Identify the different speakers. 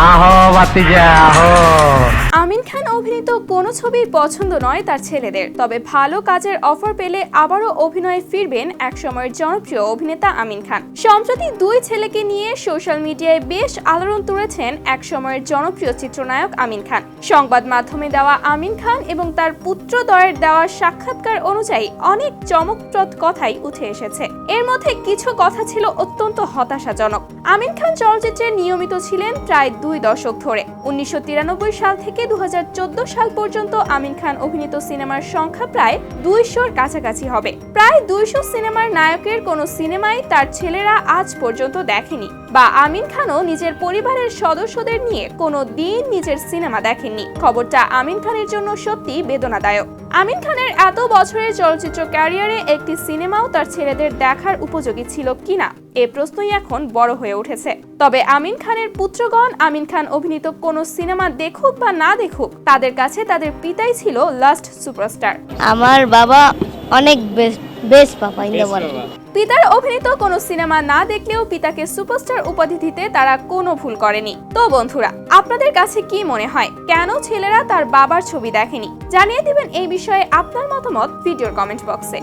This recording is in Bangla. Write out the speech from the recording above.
Speaker 1: आहो भतीजा आहो।
Speaker 2: আমিন খান অভিনীত কোনো ছবি পছন্দ নয় তার ছেলেদের। তবে ভালো কাজের অফার পেলে আবারও অভিনয়ে ফিরবেন একসময়ের জনপ্রিয় অভিনেতা আমিন খান। সম্প্রতি দুই ছেলেকে নিয়ে সোশ্যাল মিডিয়ায় বেশ আলোড়ন তুলেছেন একসময়ের জনপ্রিয় চিত্রনায়ক আমিন খান। সংবাদ মাধ্যমে দেওয়া আমিন খান এবং তার পুত্রদ্বয়ের দেওয়া সাক্ষাৎকার অনুযায়ী অনেক চমকপ্রদ কথাই উঠে এসেছে। এর মধ্যে কিছু কথা ছিল অত্যন্ত হতাশাজনক। আমিন খান চলচ্চিত্রে নিয়মিত ছিলেন প্রায় দুই দশক ধরে। উনিশশো তিরানব্বই সাল থেকে দু সাল পর্যন্ত আমিন খান অভিনীত সিনেমার সংখ্যা প্রায় দুইশোর কাছাকাছি হবে। প্রায় দুইশো সিনেমার নায়কের কোনো সিনেমাই তার ছেলেরা আজ পর্যন্ত দেখেনি বা আমিন খানও নিজের পরিবারের সদস্যদের নিয়ে কোনো দিন নিজের সিনেমা দেখেননি। খবরটা আমিন খানের জন্য সত্যি বেদনাদায়ক। আমিন খানের এত বছরের চলচ্চিত্র ক্যারিয়ারে একটি সিনেমাও তার ছেলেদের দেখার উপযোগী ছিল কিনা এ প্রশ্নই এখন বড় হয়ে উঠেছে। তবে আমিন খানের পুত্রগণ আমিন খান অভিনীত কোনো সিনেমা দেখুক বা না দেখুক তাদের কাছে তাদের পিতাই ছিল লাস্ট সুপারস্টার।
Speaker 3: আমার বাবা অনেক best best papa in the world
Speaker 2: পিতার অভিনীত কোনো সিনেমা না দেখলেও পিতাকে সুপারস্টার উপাধি দিতে তারা কোনো ভুল করেনি। তো বন্ধুরা, আপনাদের কাছে কি মনে হয়? কেন ছেলেরা তার বাবার ছবি দেখেনি? জানিয়ে দিবেন এই বিষয়ে আপনার মতামত ভিডিওর কমেন্ট বক্সে।